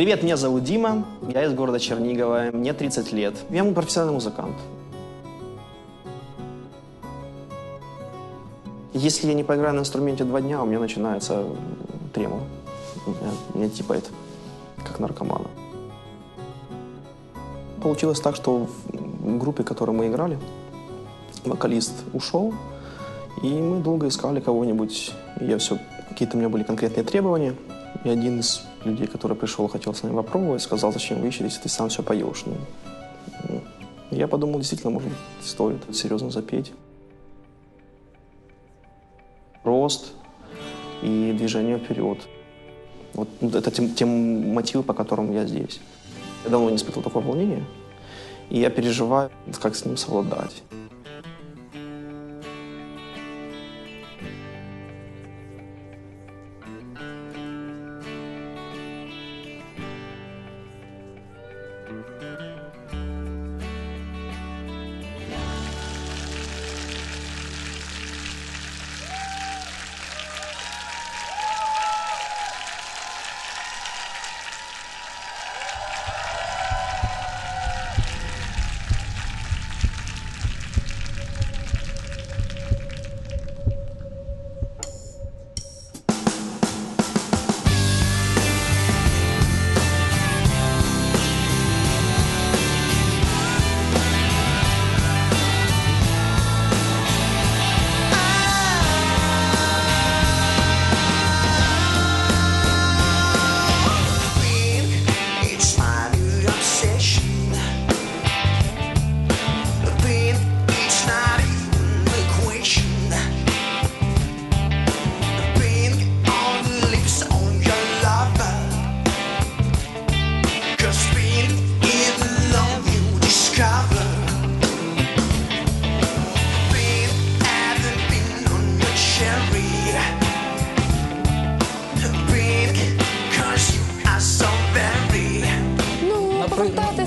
Привет, меня зовут Дима, я из города Чернигово, мне 30 лет. Я профессиональный музыкант. Если я не поиграю на инструменте два дня, у меня начинается тремор. Меня, меня типает, как наркомана. Получилось так, что в группе, в которой мы играли, вокалист ушел, и мы долго искали кого-нибудь. Я все, какие-то у меня были конкретные требования. И один из людей, который пришел, хотел с нами попробовать, сказал, зачем вы ищете, если ты сам все поешь. Ну, ну. Я подумал, действительно, может, стоит серьезно запеть. Рост и движение вперед. Вот это те, те мотивы, по которым я здесь. Я давно не испытывал такое волнение, и я переживаю, как с ним совладать.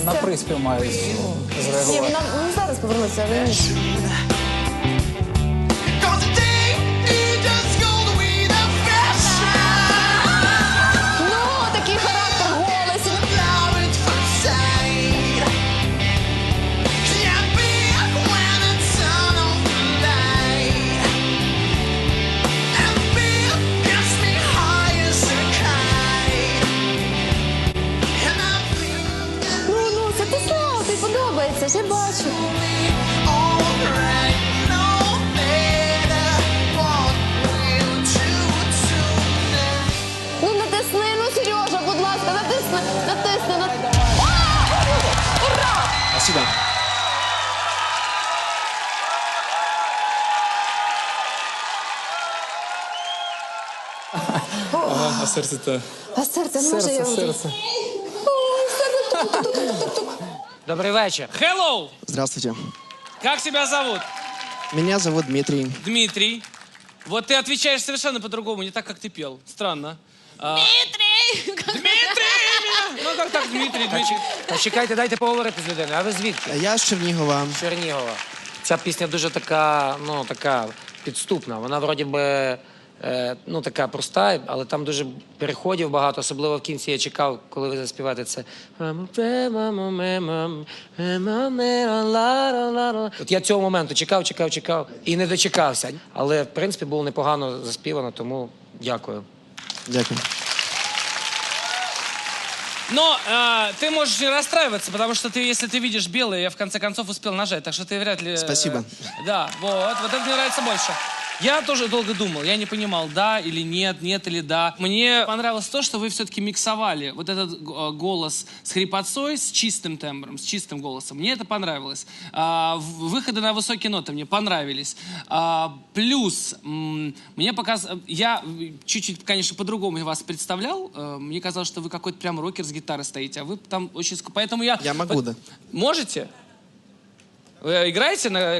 На приспів мають Ні, зреагувати. вона ну, зараз повернуться, але ні. Я бачу. Ну, натисни, ну, Сережа, будь ласка, натисни, натисни, натисни. Ура! Спасибо. А серце те. А серце не може Серце, я. серце. Ой, серце тук-тук-тук-тук-тук. Добрый вечер. Hello! Здравствуйте. Как тебя зовут? Меня зовут Дмитрий. Дмитрий. Вот ты отвечаешь совершенно по-другому, не так, как ты пел. Странно. А, Дмитрий! Дмитрий! меня! Ну как так, Дмитрий, Дмитрий? Та чекайте, дайте поговорити з людиною. А ви звідки? Я с Чернигова. З Чернігова. Ця пісня дуже така, ну така підступна. Вона вроді би. е, Ну, така проста, але там дуже переходів багато, особливо в кінці я чекав, коли ви заспіваєте це. От я цього моменту чекав, чекав, чекав і не дочекався. Але в принципі було непогано заспівано, тому дякую. Дякую. Но а, ты можешь не расстраиваться, потому что ты, если ты видишь белое, я в конце концов успел нажать, так что ты вряд ли... э, Спасибо. Да, вот, вот это мне нравится больше. Я тоже долго думал, я не понимал, да или нет, нет или да. Мне понравилось то, что вы все-таки миксовали вот этот э, голос с хрипотцой, с чистым тембром, с чистым голосом. Мне это понравилось. А, выходы на высокие ноты мне понравились. А, плюс, мне показалось, я э, чуть-чуть, конечно, по-другому вас представлял. Э, Мне казалось, что вы какой-то прям рокер с гитарой стоите, а вы там очень... Поэтому я... Я могу, да. Можете? Вы играете? На...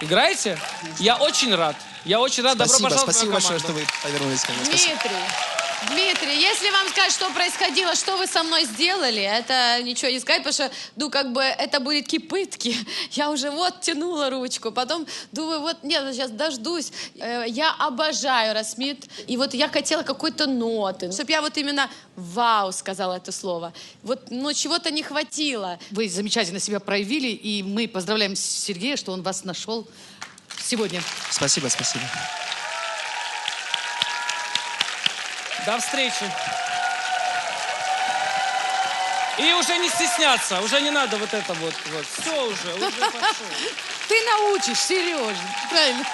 Играете? Я очень рад. Я очень рад. Добро Спасибо, пожаловать в спасибо мою большое, что вы повернулись ко мне. Спасибо. Дмитрий, Дмитрий, если вам сказать, что происходило, что вы со мной сделали, это ничего не сказать, потому что, ну, как бы, это были такие пытки. Я уже вот тянула ручку, потом думаю, вот, нет, сейчас дождусь. Э, Я обожаю Расмит, и вот я хотела какой-то ноты, чтобы я вот именно вау сказала это слово. Вот, ну, чего-то не хватило. Вы замечательно себя проявили, и мы поздравляем Сергея, что он вас нашел сегодня. Спасибо, спасибо. До встречи. И уже не стесняться, уже не надо вот это вот. вот. Все уже, уже пошел. Ты научишь, Сережа. Правильно.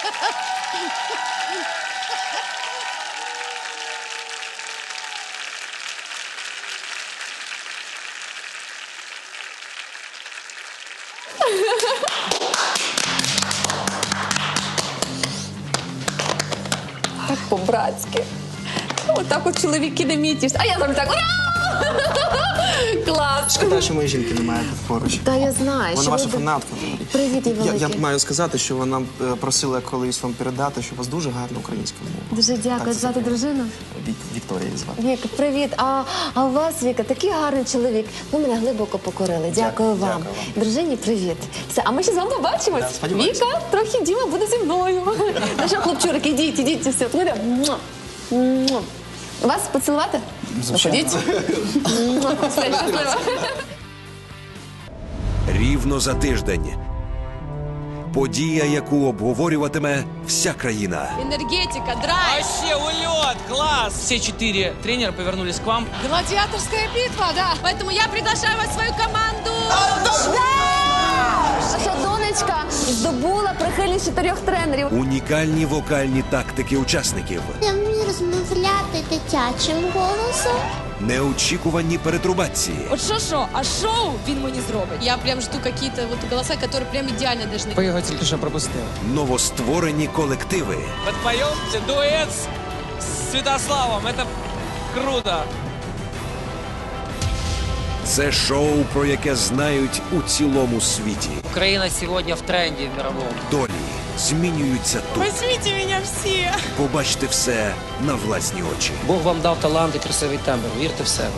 По-братськи. Отак от чоловіки не мітіш. А я там так. «Ура!» Клас! Шкода, що моєї жінки немає тут поруч. Та я знаю. Вона що ваша ви- фанатка. Привіт, їй Я, я маю сказати, що вона е, просила колись вам передати, що у вас дуже гарна українська мова. Дуже дякую. Так, це Звати дружину? Вік, Вікторія її звати. Віка, привіт. А, а у вас, Віка, такий гарний чоловік. Ви мене глибоко покорили. Дякую, Дякую, вам. дякую вам. Дружині, привіт. Все, а ми ще з вами побачимось. Да, сподіваюся. Віка, трохи Діма буде зі мною. Ну що, хлопчурики, ідіть, ідіть, все. Муа. Вас поцілувати? Ходіть. Муа. Все, щасливо. Рівно за тиждень. Подія, яку обговорюватиме вся країна. Энергетика, драйв. Вообще улет, класс! Все четыре тренера повернулись к вам. Гладиаторская битва, да. Поэтому я приглашаю вас в свою команду. Наша донечка здобула прихильність чотирьох тренерів. Унікальні вокальні тактики учасників, Я вмію розмовляти дитячим голосом. неочікувані перетрубації, От що що, а шоу він мені зробить. Я прям жду какие-то вот голоса, которые прям идеально должны. Ви його тільки що пропустили. новостворені колективи, Подпоемте дуэт с Святославом. Это круто. це шоу, про яке знають у цілому світі. Україна сьогодні в тренді мировому. Долі змінюються тут. Візьміть мене всі. Побачте все на власні очі. Бог вам дав талант і красивий тембр. Вірте в себе.